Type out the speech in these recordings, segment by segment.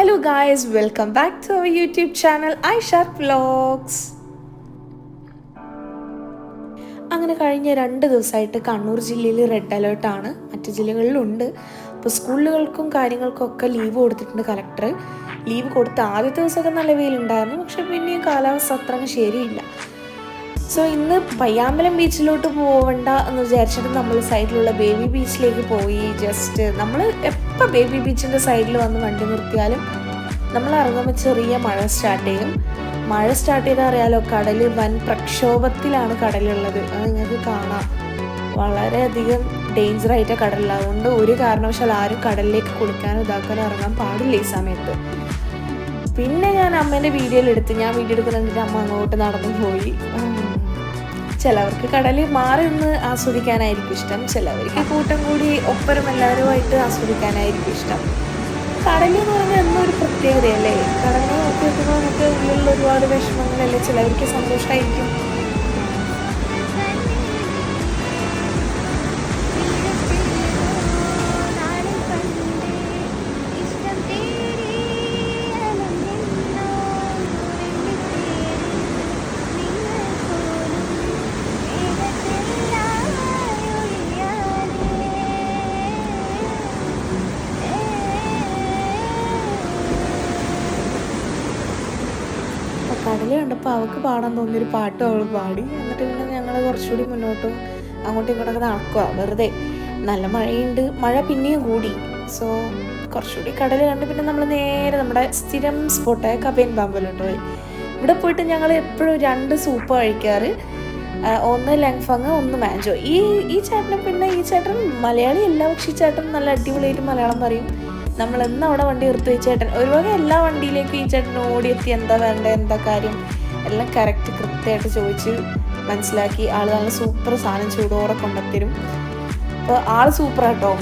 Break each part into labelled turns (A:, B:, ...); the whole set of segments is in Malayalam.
A: Hello guys welcome back to our YouTube channel I vlogs അങ്ങനെ കഴിഞ്ഞ രണ്ട് ദിവസമായിട്ട് കണ്ണൂർ ജില്ലയിൽ റെഡ് അലേർട്ടാണ് മറ്റു ജില്ലകളിലുണ്ട്. അപ്പോൾ സ്കൂളുകൾക്കും കാര്യങ്ങൾക്കും ഒക്കെ ലീവ് കൊടുത്തിട്ടുണ്ട് കലക്ടർ ലീവ് കൊടുത്ത ആദ്യത്തെ ദിവസമൊക്കെ നല്ല വെയിലുണ്ടായിരുന്നു. പക്ഷെ പിന്നെയും കാലാവസ്ഥ അത്ര ശരിയില്ല. സോ ഇന്ന് പയ്യാമ്പലം ബീച്ചിലോട്ട് പോവണ്ട എന്ന് വിചാരിച്ചിട്ട് നമ്മൾ സൈഡിലുള്ള ബേബി ബീച്ചിലേക്ക് പോയി. ജസ്റ്റ് നമ്മൾ എപ്പോൾ ബേബി ബീച്ചിന്റെ സൈഡിൽ വന്ന് വണ്ടി നിർത്തിയാലും നമ്മൾ ഇറങ്ങുമ്പോൾ ചെറിയ മഴ സ്റ്റാർട്ട് ചെയ്യും. മഴ സ്റ്റാർട്ട് ചെയ്താൽ അറിയാലോ കടൽ വൻ പ്രക്ഷോഭത്തിലാണ് കടലുള്ളത്. അത് നിങ്ങൾക്ക് കാണാം. വളരെയധികം ഡേഞ്ചർ ആയിട്ട് കടലിൽ അതുകൊണ്ട് ഒരു കാരണവശാൽ ആരും കടലിലേക്ക് കുളിക്കാനോ ഇതാക്കാനോ ഇറങ്ങാൻ പാടില്ല ഈ സമയത്ത്. പിന്നെ ഞാൻ അമ്മേന്റെ വീഡിയോയിൽ എടുത്ത് ഞാൻ വീഡിയോ എടുക്കുന്നതിന്റെ അമ്മ അങ്ങോട്ട് നടന്നു പോയി. ചിലവർക്ക് കടലിൽ മാറി നിന്ന് ആസ്വദിക്കാനായിരിക്കും ഇഷ്ടം. ചിലവർക്ക് കൂട്ടം കൂടി ഒപ്പരം എല്ലാവരുമായിട്ട് ആസ്വദിക്കാനായിരിക്കും ഇഷ്ടം. കടലിൽ എന്ന് പറഞ്ഞാൽ എന്നും ഒരു പ്രത്യേകതയല്ലേ? കടലിൽ നോക്കി വെക്കുമ്പോൾ നമുക്ക് ഉള്ളിലുള്ള ഒരുപാട് വിഷമങ്ങളല്ലേ? ചിലവർക്ക് സന്തോഷമായിരിക്കും. കടൽ കണ്ടപ്പോൾ അവൾക്ക് പാടാൻ തോന്നിയൊരു പാട്ട് അവൾ പാടി. എന്നിട്ട് പിന്നെ ഞങ്ങൾ കുറച്ചുകൂടി മുന്നോട്ടും അങ്ങോട്ടും ഇങ്ങോട്ടൊക്കെ നടക്കുക വെറുതെ. നല്ല മഴയുണ്ട്. മഴ പിന്നെയും കൂടി. സോ കുറച്ചുകൂടി കടൽ കണ്ട് പിന്നെ നമ്മൾ നേരെ നമ്മുടെ സ്ഥിരം സ്പോട്ടായ കബേൻ പാമ്പലോട്ട് പോയി. ഇവിടെ പോയിട്ട് ഞങ്ങൾ എപ്പോഴും രണ്ട് സൂപ്പ് കഴിക്കാറ്. ഒന്ന് ലങ്ഫങ് ഒന്ന് മാഞ്ചോ. ഈ ഈ ചേട്ടനും പിന്നെ ഈ ചേട്ടൻ മലയാളി എല്ലാ പക്ഷേ ഈ ചേട്ടൻ നല്ല അടിപൊളിയായിട്ട് മലയാളം പറയും. നമ്മൾ എന്ന് അവിടെ വണ്ടി നിർത്തി ചേട്ടൻ? ഒരുപാട് എല്ലാ വണ്ടിയിലേക്കും ഈ ചേട്ടൻ ഓടിയെത്തി എന്താ വേണ്ടത് എന്താ കാര്യം? എല്ലാം കറക്റ്റ് കൃത്യമായിട്ട് ചോദിച്ച് മനസ്സിലാക്കി. ആൾ നല്ല സൂപ്പർ സാധനം ചൂടോടെ കൊണ്ടുത്തരും. അപ്പോൾ ആൾ സൂപ്പർ കേട്ടോ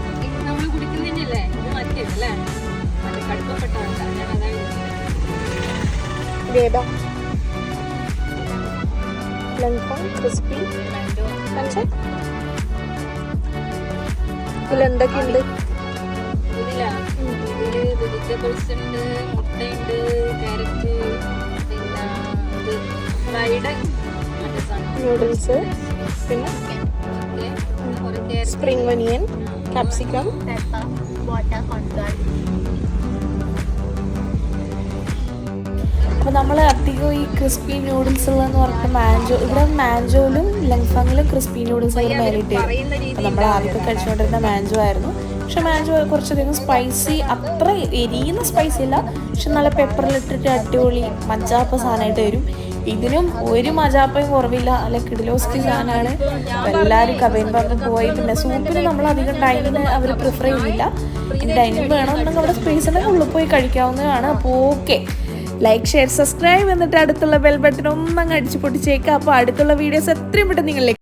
B: ഇതേതാ നമ്മൾ മറ്റേതല്ലേ ഞാൻ അതാ
A: ലങ്ഫങ് ക്രിസ്പി എന്തൊക്കെയുണ്ട്
B: ഇതില്ല ഇതിൽ വെജിറ്റബിൾസ് ഉണ്ട്? മുട്ടയുണ്ട് ക്യാരറ്റ് പിന്നെ ഫ്രൈഡ്
A: നൂഡിൽസ് പിന്നെ
B: ഓക്കെ കുറേ ക്യാരറ്റ്
A: വാട്ടർ ഒനിയൻ അപ്പോൾ നമ്മൾ അധികം ഈ ക്രിസ്പി നൂഡിൽസ് ഉള്ളതെന്ന് പറഞ്ഞിട്ട് മാൻജോ ഇവിടെ മാൻജോയിലും ലങ്ഫാങ്ങിലും ക്രിസ്പി നൂഡിൽസ് അവർ മേലിട്ട് നമ്മൾ ആദ്യത്തെ കഴിച്ചുകൊണ്ടിരുന്ന മാൻജോ ആയിരുന്നു. പക്ഷെ മാൻജോ കുറച്ചധികം സ്പൈസി അത്ര എരിയുന്ന സ്പൈസി ഇല്ല പക്ഷെ നല്ല പെപ്പറിലിട്ടിട്ട് അടിപൊളി മജാപ്പ സാധനമായിട്ട് വരും. ഇതിനും ഒരു മജാപ്പയും കുറവില്ല. അല്ല കിഡിലോസ്റ്റി സാധനമാണ്. എല്ലാവരും കബൈൻ പറഞ്ഞ് പോയി പിന്നെ സൂപ്പിന് നമ്മൾ അധികം ടൈമിന് അവർ പ്രിഫർ ചെയ്യുന്നില്ല. ഡൈനിങ് വേണമെന്നുണ്ടെങ്കിൽ അവിടെ സ്പേസ് ഉണ്ടെങ്കിൽ ഉള്ളിൽ പോയി കഴിക്കാവുന്നതാണ്. അപ്പോൾ ഓക്കെ ലൈക്ക് ഷെയർ സബ്സ്ക്രൈബ് എന്നിട്ട് അടുത്തുള്ള ബെൽ ബട്ടൺ ഒന്നങ്ങ് അടിച്ചു പൊട്ടിച്ചേക്കാം. അപ്പോൾ അടുത്തുള്ള വീഡിയോസ് എത്രയും പെട്ടെന്ന് നിങ്ങളിലേക്ക്